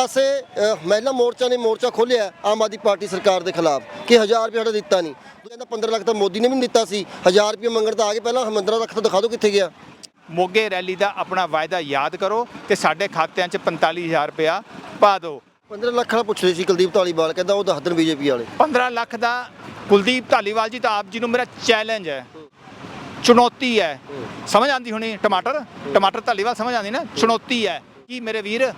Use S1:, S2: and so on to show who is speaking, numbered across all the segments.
S1: ਪਾਸੇ ਮਹਿਲਾ ਮੋਰਚਾ ਨੇ ਮੋਰਚਾ ਖੋਲ੍ਹਿਆ ਆਮ ਆਦਮੀ ਪਾਰਟੀ ਸਰਕਾਰ ਦੇ ਖਿਲਾਫ ਕਿ 1000 ਰੁਪਏ ਸਾਡਾ ਦਿੱਤਾ ਨਹੀਂ। ਕਹਿੰਦਾ 15 ਲੱਖ ਤਾਂ ਮੋਦੀ ਨੇ ਵੀ ਨਹੀਂ ਦਿੱਤਾ ਸੀ। 1000 ਰੁਪਏ ਮੰਗਣ ਤਾਂ ਆ ਕੇ ਪਹਿਲਾਂ 15 ਲੱਖ ਤਾਂ ਦਿਖਾ ਦਿਓ ਕਿੱਥੇ ਗਿਆ।
S2: ਮੋਗੇ ਰੈਲੀ ਦਾ ਆਪਣਾ ਵਾਅਦਾ ਯਾਦ ਕਰੋ ਤੇ ਸਾਡੇ ਖਾਤਿਆਂ 'ਚ 45000 ਰੁਪਇਆ ਪਾ ਦਿਓ।
S1: 15 ਲੱਖ ਵਾਲਾ ਪੁੱਛ ਰਹੇ ਸੀ ਕੁਲਦੀਪ ਧਾਲੀਵਾਲ ਕਹਿੰਦਾ ਉਹ ਦੱਸ ਦੇਣ ਬੀਜੇਪੀ ਵਾਲੇ।
S2: 15 ਲੱਖ ਦਾ ਕੁਲਦੀਪ ਢਾਲੀਵਾਲ ਜੀ ਤਾਂ ਆਪ ਜੀ ਨੂੰ ਮੇਰਾ ਚੈਲੰਜ ਹੈ। ਚੁਣੌਤੀ ਹੈ। ਸਮਝ ਆਂਦੀ ਹੋਣੀ? ਟਮਾਟਰ? ਟਮਾਟਰ ਢਾਲੀਵਾਲ ਸਮਝ ਆਂਦੀ ਨਾ? ਚੁਣੌਤੀ ਹੈ। ਕੀ ਮੇਰੇ ਵੀਰ?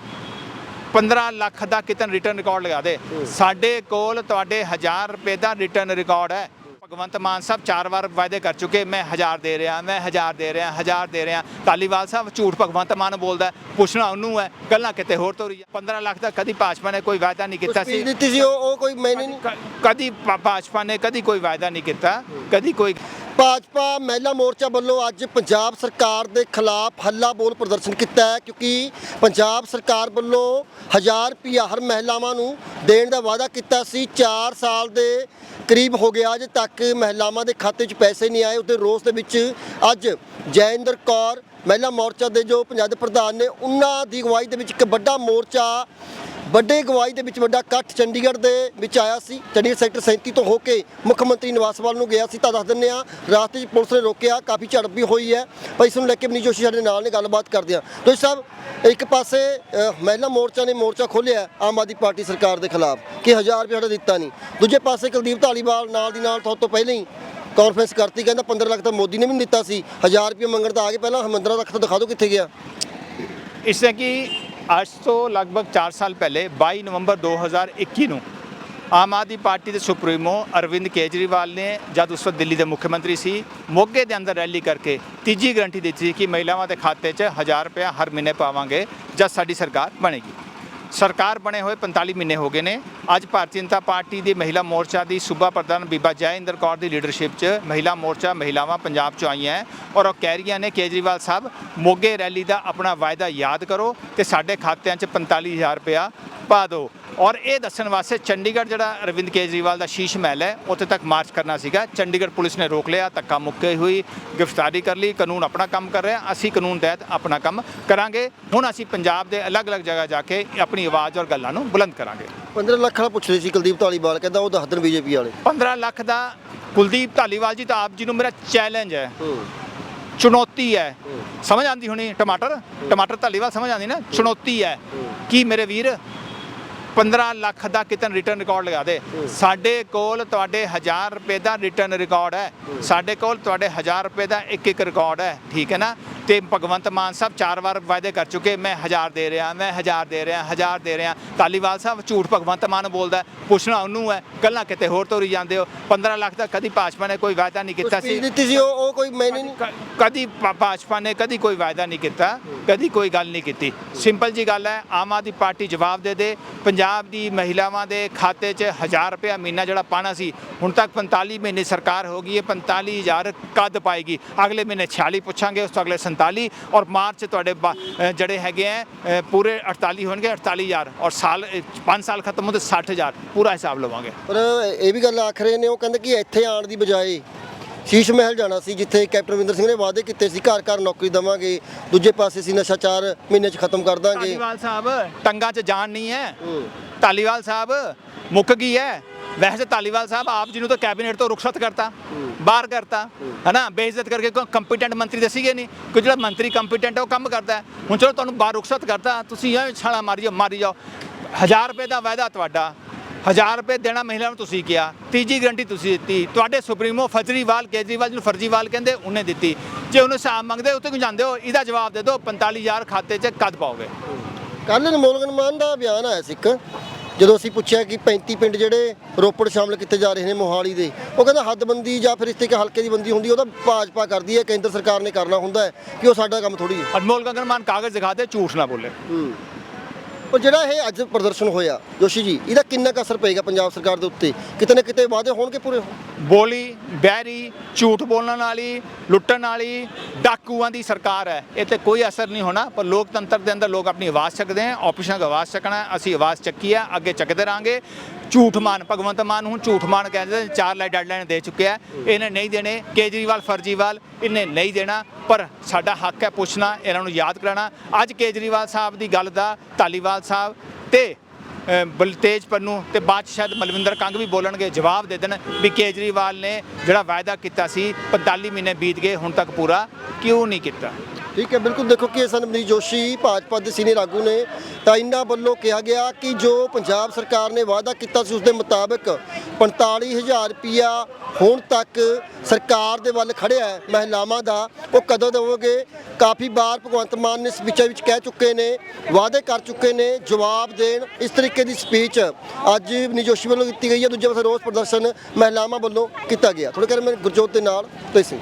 S2: 15 ਲੱਖ ਦਾ ਕਿਤਨ ਰਿਟਰਨ ਰਿਕਾਰਡ ਲਗਾ ਦੇ। ਸਾਡੇ ਕੋਲ ਤੁਹਾਡੇ 1000 ਰੁਪਏ ਦਾ ਰਿਟਰਨ ਰਿਕਾਰਡ ਹੈ। ਭਗਵੰਤ ਮਾਨ ਸਾਹਿਬ ਚਾਰ ਵਾਰ ਵਾਅਦੇ ਕਰ ਚੁੱਕੇ ਮੈਂ 1000 ਦੇ ਰਿਹਾ ਮੈਂ 1000 ਦੇ ਰਿਹਾ 1000 ਦੇ ਰਿਹਾ। ਧਾਲੀਵਾਲ ਸਾਹਿਬ ਝੂਠ ਭਗਵੰਤ ਮਾਨ ਬੋਲਦਾ। ਪੁੱਛਣਾ ਉਹਨੂੰ ਹੈ ਗੱਲਾਂ ਕਿਤੇ ਹੋਰ ਤੋਂ ਰਹੀ 15 ਲੱਖ ਦਾ ਕਦੀ ਭਾਜਪਾ ਨੇ ਕੋਈ ਵਾਅਦਾ ਨਹੀਂ ਕੀਤਾ ਸੀ।
S1: ਦਿੱਤੀ ਸੀ ਉਹ ਕੋਈ ਮੈਨੇ ਨਹੀਂ
S2: ਕਦੀ ਭਾਜਪਾ ਨੇ ਕਦੀ ਕੋਈ ਵਾਅਦਾ ਨਹੀਂ ਕੀਤਾ ਕਦੀ ਕੋਈ
S1: ਭਾਜਪਾ ਮਹਿਲਾ ਮੋਰਚਾ ਵੱਲੋਂ ਅੱਜ ਪੰਜਾਬ ਸਰਕਾਰ ਦੇ ਖਿਲਾਫ ਹੱਲਾ ਬੋਲ ਪ੍ਰਦਰਸ਼ਨ ਕੀਤਾ ਹੈ, ਕਿਉਂਕਿ ਪੰਜਾਬ ਸਰਕਾਰ ਵੱਲੋਂ 1000 ਰੁਪਿਆ ਹਰ ਮਹਿਲਾਵਾਂ ਨੂੰ ਦੇਣ ਦਾ ਵਾਅਦਾ ਕੀਤਾ ਸੀ। 4 ਸਾਲ ਦੇ ਕਰੀਬ ਹੋ ਗਿਆ, ਅਜੇ ਤੱਕ ਮਹਿਲਾਵਾਂ ਦੇ ਖਾਤੇ 'ਚ ਪੈਸੇ ਨਹੀਂ ਆਏ। ਉਹਦੇ ਰੋਸ ਦੇ ਵਿੱਚ ਅੱਜ ਜੈਇੰਦਰ ਕੌਰ ਮਹਿਲਾ ਮੋਰਚਾ ਦੇ ਜੋ ਪੰਜਾਬ ਪ੍ਰਧਾਨ ਨੇ, ਉਹਨਾਂ ਦੀ ਅਗਵਾਈ ਦੇ ਵਿੱਚ ਇੱਕ ਵੱਡਾ ਮੋਰਚਾ, ਵੱਡੇ ਅਗਵਾਈ ਦੇ ਵਿੱਚ ਵੱਡਾ ਇਕੱਠ ਚੰਡੀਗੜ੍ਹ ਦੇ ਵਿੱਚ ਆਇਆ ਸੀ। ਚੰਡੀਗੜ੍ਹ ਸੈਕਟਰ 37 ਤੋਂ ਹੋ ਕੇ ਮੁੱਖ ਮੰਤਰੀ ਨਿਵਾਸ ਵੱਲ ਨੂੰ ਗਿਆ ਸੀ, ਤਾਂ ਦੱਸ ਦਿੰਦੇ ਆ ਰਾਸਤੇ 'ਚ ਪੁਲਿਸ ਨੇ ਰੋਕਿਆ, ਕਾਫੀ ਝੜਪ ਵੀ ਹੋਈ ਹੈ। ਪਰ ਇਸ ਨੂੰ ਲੈ ਕੇ ਮਨੀ ਜੋਸ਼ੀ ਸਾਡੇ ਨਾਲ ਨੇ, ਗੱਲਬਾਤ ਕਰਦੇ ਆ ਦੋਸਤ ਸਾਹਿਬ ਇੱਕ ਪਾਸੇ ਮਹਿਲਾ ਮੋਰਚਾ ਨੇ ਮੋਰਚਾ ਖੋਲ੍ਹਿਆ ਆਮ ਆਦਮੀ ਪਾਰਟੀ ਸਰਕਾਰ ਦੇ ਖਿਲਾਫ। ਕਿ 1000 ਰੁਪਏ ਸਾਡਾ ਦਿੱਤਾ ਨਹੀਂ। ਦੂਜੇ ਪਾਸੇ ਕੁਲਦੀਪ ਧਾਲੀਵਾਲ ਨਾਲ ਦੀ ਨਾਲ ਤੋਂ ਤੋਂ ਪਹਿਲਾਂ ਹੀ ਕਾਨਫਰੰਸ ਕਰਤੀ, ਕਹਿੰਦਾ 15 ਲੱਖ ਤਾਂ ਮੋਦੀ ਨੇ ਵੀ ਨਹੀਂ ਦਿੱਤਾ ਸੀ 1000 ਰੁਪਏ ਮੰਗਣ ਤਾਂ ਆ ਕੇ ਪਹਿਲਾਂ 15 ਲੱਖ ਤਾਂ ਦਿਖਾ ਦਿਓ ਕਿੱਥੇ ਗਿਆ।
S2: ਇਸ ਤਰ੍ਹਾਂ ਕਿ ਅੱਜ ਤੋਂ ਲਗਭਗ 4 ਸਾਲ ਪਹਿਲੇ 22 ਨਵੰਬਰ 2021 ਨੂੰ ਆਮ ਆਦਮੀ ਪਾਰਟੀ ਦੇ ਸੁਪਰੀਮੋ ਅਰਵਿੰਦ ਕੇਜਰੀਵਾਲ ਨੇ, ਜਦ ਉਸ ਵਕਤ ਦਿੱਲੀ ਦੇ ਮੁੱਖ ਮੰਤਰੀ ਸੀ, ਮੋਗੇ ਦੇ ਅੰਦਰ ਰੈਲੀ ਕਰਕੇ ਤੀਜੀ ਗਰੰਟੀ ਦਿੱਤੀ ਸੀ ਕਿ ਮਹਿਲਾਵਾਂ ਦੇ ਖਾਤੇ 'ਚ 1000 ਰੁਪਏ ਹਰ ਮਹੀਨੇ ਪਾਵਾਂਗੇ, ਜਦ ਸਾਡੀ ਸਰਕਾਰ ਬਣੇਗੀ। ਸਰਕਾਰ ਬਣੇ ਹੋਏ 45 ਮਹੀਨੇ ਹੋ ਗਏ ਨੇ। ਅੱਜ ਭਾਰਤੀ ਜਨਤਾ ਪਾਰਟੀ ਦੀ ਮਹਿਲਾ ਮੋਰਚਾ ਦੀ ਸੂਬਾ ਪ੍ਰਧਾਨ ਬੀਬਾ ਜੈਇੰਦਰ ਕੌਰ ਦੀ ਲੀਡਰਸ਼ਿਪ 'ਚ ਮਹਿਲਾ ਮੋਰਚਾ ਮਹਿਲਾਵਾਂ ਪੰਜਾਬ 'ਚੋਂ ਆਈਆਂ ਹੈ ਔਰ ਉਹ ਕਹਿ ਰਹੀਆਂ ਨੇ, ਕੇਜਰੀਵਾਲ ਸਾਹਿਬ, ਮੋਗੇ ਰੈਲੀ ਦਾ ਆਪਣਾ ਵਾਅਦਾ ਯਾਦ ਕਰੋ ਤੇ ਸਾਡੇ ਖਾਤਿਆਂ 'ਚ 45000 ਰੁਪਇਆ ਪਾ ਦਿਓ ਔਰ ਇਹ ਦੱਸਣ ਵਾਸਤੇ ਚੰਡੀਗੜ੍ਹ ਜਿਹੜਾ ਅਰਵਿੰਦ ਕੇਜਰੀਵਾਲ ਦਾ ਸ਼ੀਸ਼ ਮਹਿਲ ਹੈ ਉੱਥੇ ਤੱਕ ਮਾਰਚ ਕਰਨਾ ਸੀਗਾ। ਚੰਡੀਗੜ੍ਹ ਪੁਲਿਸ ਨੇ ਰੋਕ ਲਿਆ ਧੱਕਾ ਮੁੱਕੇ ਹੋਈ ਗ੍ਰਿਫਤਾਰੀ ਕਰ ਲਈ ਕਾਨੂੰਨ ਆਪਣਾ ਕੰਮ ਕਰ ਰਿਹਾ ਅਸੀਂ ਕਾਨੂੰਨ ਤਹਿਤ ਆਪਣਾ ਕੰਮ ਕਰਾਂਗੇ। ਹੁਣ ਅਸੀਂ ਪੰਜਾਬ ਦੇ ਅਲੱਗ-ਅਲੱਗ ਜਗ੍ਹਾ ਜਾ ਕੇ ਆਪਣੀ ਆਵਾਜ਼ ਔਰ ਗੱਲਾਂ ਨੂੰ ਬੁਲੰਦ ਕਰਾਂਗੇ।
S1: 15 ਲੱਖ ਵਾਲਾ ਪੁੱਛ ਰਹੇ ਸੀ ਕੁਲਦੀਪ ਧਾਲੀਵਾਲ ਕਹਿੰਦਾ ਉਹ ਦੱਸ ਦੇਣ ਬੀਜੇਪੀ ਵਾਲੇ।
S2: 15 ਲੱਖ ਦਾ ਕੁਲਦੀਪ ਢਾਲੀਵਾਲ ਜੀ ਤਾਂ ਆਪ ਜੀ ਨੂੰ ਮੇਰਾ ਚੈਲੰਜ ਹੈ। ਚੁਣੌਤੀ ਹੈ। ਸਮਝ ਆਂਦੀ ਹੋਣੀ ਟਮਾਟਰ? ਟਮਾਟਰ ਢਾਲੀਵਾਲ ਸਮਝ ਆਂਦੀ ਨਾ? ਚੁਣੌਤੀ ਹੈ। ਕੀ ਮੇਰੇ ਵੀਰ 15 ਲੱਖ ਦਾ ਕਿਤਨ ਰਿਟਰਨ ਰਿਕਾਰਡ ਲਗਾ ਦੇ। ਸਾਡੇ ਕੋਲ ਤੁਹਾਡੇ 1000 ਰੁਪਏ ਦਾ ਰਿਟਰਨ ਰਿਕਾਰਡ ਹੈ। ਸਾਡੇ ਕੋਲ ਤੁਹਾਡੇ 1000 ਰੁਪਏ ਦਾ ਇੱਕ ਇੱਕ ਰਿਕਾਰਡ ਹੈ। ਠੀਕ ਹੈ ਨਾ? ਤੇ ਭਗਵੰਤ ਮਾਨ ਸਾਹਿਬ ਚਾਰ ਵਾਰ ਵਾਅਦੇ ਕਰ ਚੁੱਕੇ ਮੈਂ 1000 ਦੇ ਰਿਹਾ ਮੈਂ 1000 ਦੇ ਰਿਹਾ 1000 ਦੇ ਰਿਹਾ। ਧਾਲੀਵਾਲ ਸਾਹਿਬ ਝੂਠ ਭਗਵੰਤ ਮਾਨ ਬੋਲਦਾ। ਪੁੱਛਣਾ ਉਹਨੂੰ ਹੈ ਗੱਲਾਂ ਕਿਤੇ ਹੋਰ ਤੋਂ ਰਹੀ ਜਾਂਦੇ ਹੋ। 15 ਲੱਖ ਦਾ ਕਦੀ ਭਾਜਪਾ ਨੇ ਕੋਈ ਵਾਅਦਾ ਨਹੀਂ ਕੀਤਾ ਸੀ।
S1: ਦਿੱਤੀ ਸੀ ਉਹ ਉਹ ਕੋਈ ਮੈਨੇ ਨਹੀਂ
S2: ਕਦੀ ਭਾਜਪਾ ਨੇ ਕਦੀ ਕੋਈ ਵਾਅਦਾ ਨਹੀਂ ਕੀਤਾ ਕਦੀ ਕੋਈ ਗੱਲ ਨਹੀਂ ਕੀਤੀ। ਸਿੰਪਲ ਜੀ ਗੱਲ ਹੈ ਆਮ ਆਦਮੀ ਪਾਰਟੀ ਜਵਾਬ ਦੇ ਦੇ ਪੰਜਾਬ ਦੀ ਮਹਿਲਾਵਾਂ ਦੇ ਖਾਤੇ 'ਚ 1000 ਰੁਪਏ ਮਹੀਨਾ ਜਿਹੜਾ ਪਾਣਾ ਸੀ ਹੁਣ ਤੱਕ 45 ਮਹੀਨੇ ਸਰਕਾਰ ਹੋ ਗਈ ਹੈ 45000 ਕਦ ਪਾਏਗੀ। ਅਗਲੇ ਮਹੀਨੇ 46 ਪੁੱਛਾਂਗੇ ਉਸ ਤੋਂ ਅਗਲੇ 47 ਔਰ ਮਾਰਚ ਤੁਹਾਡੇ ਜਿਹੜੇ ਹੈਗੇ ਅ, ਪੂਰੇ 48 ਹੋਣਗੇ 48000 ਔਰ ਸਾਲ 5 ਸਾਲ ਖਤਮ ਹੁੰਦੇ 60000 ਪੂਰਾ ਹਿਸਾਬ ਲਵਾਂਗੇ।
S1: ਪਰ ਇਹ ਵੀ ਗੱਲ ਆਖ ਰਹੇ ਨੇ ਉਹ ਕਹਿੰਦੇ ਕਿ ਇੱਥੇ ਆਉਣ ਦੀ ਬਜਾਏ ਸ਼ੀਸ਼ ਮਹਿਲ ਜਾਣਾ ਸੀ ਜਿੱਥੇ ਕੈਪਟਨ ਅਮਰਿੰਦਰ ਸਿੰਘ ਨੇ ਵਾਅਦੇ ਕੀਤੇ ਸੀ ਘਰ ਘਰ ਨੌਕਰੀ ਦੇਵਾਂਗੇ ਦੂਜੇ ਪਾਸੇ ਸੀ ਨਸ਼ਾ ਚਾਰ ਮਹੀਨੇ 'ਚ ਖਤਮ ਕਰ ਦਾਂਗੇ।
S2: ਧਾਲੀਵਾਲ ਸਾਹਿਬ ਟੰਗਾਂ 'ਚ ਜਾਨ ਨਹੀਂ ਹੂੰ। ਧਾਲੀਵਾਲ ਸਾਹਿਬ ਮੁੱਕ ਗਈ ਹੈ ਵੈਸੇ ਧਾਲੀਵਾਲ ਸਾਹਿਬ ਆਪ ਜੀ ਨੂੰ ਤਾਂ ਕੈਬਨਿਟ ਤੋਂ ਰੁਖਸਤ ਬਾਹਰ ਕਰਤਾ, ਹਨਾ? ਬੇਇੱਜ਼ਤ ਕਰਕੇ ਕੰਪੀਟੈਂਟ ਮੰਤਰੀ ਤਾਂ ਨਹੀਂ। ਕੋਈ ਜਿਹੜਾ ਮੰਤਰੀ ਕੰਪੀਟੈਂਟ ਹੈ ਉਹ ਕੰਮ ਕਰਦਾ ਹੈ। ਹੁਣ ਚਲੋ ਤੁਹਾਨੂੰ ਬਾਹਰ ਰੁਖਸਤ ਕਰਤਾ, ਤੁਸੀਂ ਐਵੇਂ ਛਾਲਾ ਮਾਰੀ ਜਾਓ ਮਾਰੀ ਜਾਓ। 1000 ਰੁਪਏ ਦਾ ਵਾਅਦਾ ਤੁਹਾਡਾ 1000 ਰੁਪਏ ਦੇਣਾ ਮਹਿਲਾ ਨੂੰ ਤੁਸੀਂ ਕਿਹਾ, ਤੀਜੀ ਗਰੰਟੀ ਤੁਸੀਂ ਦਿੱਤੀ। ਤੁਹਾਡੇ ਸੁਪਰੀਮੋ ਫਜਰੀਵਾਲ, ਕੇਜਰੀਵਾਲ ਜਿਹਨੂੰ ਫਰਜੀਵਾਲ ਕਹਿੰਦੇ, ਉਹਨੇ ਦਿੱਤੀ। ਜੇ ਉਹਨੂੰ ਹਿਸਾਬ ਮੰਗਦੇ ਉੱਤੇ ਕਿਉਂ ਜਾਂਦੇ ਹੋ? ਇਹਦਾ ਜਵਾਬ ਦੇ ਦਿਓ 45000 ਖਾਤੇ 'ਚ ਕਦ ਪਾਓਗੇ?
S1: ਕੱਲ ਅਨਮੋਲ ਗਨਮਾਨ ਦਾ ਬਿਆਨ ਆਇਆ ਸੀ ਇੱਕ। ਜਦੋਂ ਅਸੀਂ ਪੁੱਛਿਆ ਕਿ 35 ਪਿੰਡ ਜਿਹੜੇ ਰੋਪੜ ਸ਼ਾਮਲ ਕੀਤੇ ਜਾ ਰਹੇ ਨੇ ਮੋਹਾਲੀ ਦੇ ਉਹ ਕਹਿੰਦਾ ਹੱਦਬੰਦੀ ਜਾਂ ਫਿਰ ਇਸ ਤੇ ਇੱਕ ਹਲਕੇ ਦੀ ਬੰਦੀ ਹੁੰਦੀ ਉਹਦਾ ਭਾਜਪਾ ਕਰਦੀ ਹੈ ਕੇਂਦਰ ਸਰਕਾਰ ਨੇ ਕਰਨਾ ਹੁੰਦਾ ਹੈ ਕਿ ਉਹ ਸਾਡਾ ਕੰਮ ਥੋੜੀ ਹੈ।
S2: ਅਨਮੋਲ ਗਗਨਮਾਨ ਕਾਗਜ਼ ਦਿਖਾ ਦੇ ਝੂਠ ਨਾ ਬੋਲੇ।
S1: ਹੂੰ। ਪਰ ਜਿਹੜਾ ਇਹ ਅੱਜ ਪ੍ਰਦਰਸ਼ਨ ਹੋਇਆ ਜੋਸ਼ੀ ਜੀ ਇਹਦਾ ਕਿੰਨਾ ਕੁ ਅਸਰ ਪਏਗਾ ਪੰਜਾਬ ਸਰਕਾਰ ਦੇ ਉੱਤੇ? ਕਿਤੇ ਨਾ ਕਿਤੇ ਵਾਅਦੇ ਹੋਣਗੇ ਪੂਰੇ?
S2: ਬੋਲੀ ਬਹਿਰੀ ਝੂਠ ਬੋਲਣ ਵਾਲੀ ਲੁੱਟਣ ਵਾਲੀ ਡਾਕੂਆਂ ਦੀ ਸਰਕਾਰ ਹੈ। ਇਹ ਤੇ ਕੋਈ ਅਸਰ ਨਹੀਂ ਹੋਣਾ ਪਰ ਲੋਕਤੰਤਰ ਦੇ ਅੰਦਰ ਲੋਕ ਆਪਣੀ ਆਵਾਜ਼ ਚੱਕਦੇ ਆ ਆਪੋਜੀਸ਼ਨ ਦੀ ਆਵਾਜ਼ ਚੱਕਣਾ ਅਸੀਂ ਆਵਾਜ਼ ਚੱਕੀ ਹੈ ਅੱਗੇ ਚੱਕਦੇ ਰਾਂਗੇ ਝੂਠ ਮਾਨ ਭਗਵੰਤ ਮਾਨ ਹੁਣ ਝੂਠ ਮਾਨ ਕਹਿੰਦੇ ਨੇ, ਚਾਰ ਲੈ ਡੈਡਲਾਈਨ ਦੇ ਚੁੱਕਿਆ ਇਹਨੇ ਨਹੀਂ ਦੇਣੇ ਕੇਜਰੀਵਾਲ ਫਰਜੀਵਾਲ ਇਹਨੇ ਨਹੀਂ ਦੇਣਾ ਪਰ ਸਾਡਾ ਹੱਕ ਹੈ ਪੁੱਛਣਾ ਇਹਨਾਂ ਨੂੰ ਯਾਦ ਕਰਾਉਣਾ। ਅੱਜ ਕੇਜਰੀਵਾਲ ਸਾਹਿਬ ਦੀ ਗੱਲ ਦਾ ਧਾਲੀਵਾਲ ਸਾਹਿਬ ਤੇ ਬਲਤੇਜ ਪੰਨੂ ਤੇ ਬਾਅਦ ਸ਼ਾਇਦ ਮਲਵਿੰਦਰ ਕੰਗ ਵੀ ਬੋਲਣਗੇ, ਜਵਾਬ ਦੇ ਦੇਣ ਵੀ ਕੇਜਰੀਵਾਲ ਨੇ ਜਿਹੜਾ ਵਾਅਦਾ ਕੀਤਾ ਸੀ 45 ਮਹੀਨੇ ਬੀਤ ਗਏ, ਹੁਣ ਤੱਕ ਪੂਰਾ ਕਿਉਂ ਨਹੀਂ ਕੀਤਾ?
S1: ਠੀਕ ਹੈ, ਬਿਲਕੁਲ ਦੇਖੋ ਕਿ ਸਨ ਮਨੀ ਜੋਸ਼ੀ, ਭਾਜਪਾ ਦੇ ਸੀਨੀਅਰ ਆਗੂ ਨੇ ਤਾਂ ਇਹਨਾਂ ਵੱਲੋਂ ਕਿਹਾ ਗਿਆ ਕਿ ਜੋ ਪੰਜਾਬ ਸਰਕਾਰ ਨੇ ਵਾਅਦਾ ਕੀਤਾ ਸੀ ਉਸ ਦੇ ਮੁਤਾਬਕ 45000 ਰੁਪਿਆ ਹੁਣ ਤੱਕ ਸਰਕਾਰ ਦੇ ਵੱਲ ਖੜਿਆ ਹੈ, ਮਹਿਲਾਵਾਂ ਦਾ, ਉਹ ਕਦੋਂ ਦੇਵੋਗੇ? ਕਾਫੀ ਵਾਰ ਭਗਵੰਤ ਮਾਨ ਨੇ ਸਪੀਚਾਂ ਵਿੱਚ ਕਹਿ ਚੁੱਕੇ ਨੇ, ਵਾਅਦੇ ਕਰ ਚੁੱਕੇ ਨੇ, ਜਵਾਬ ਦੇਣ, ਇਸ ਤਰੀਕੇ ਦੀ ਸਪੀਚ ਅੱਜ ਮਨੀਤ ਜੋਸ਼ੀ ਵੱਲੋਂ ਦਿੱਤੀ ਗਈ ਹੈ, ਦੂਜੇ ਪਾਸੇ ਰੋਸ ਪ੍ਰਦਰਸ਼ਨ ਮਹਿਲਾਵਾਂ ਵੱਲੋਂ ਕੀਤਾ ਗਿਆ। ਥੋੜੇ ਕਰ ਮੈਂ ਗੁਰਜੋਤ ਦੇ ਨਾਲ ਤੇ ਸਿੰਘ।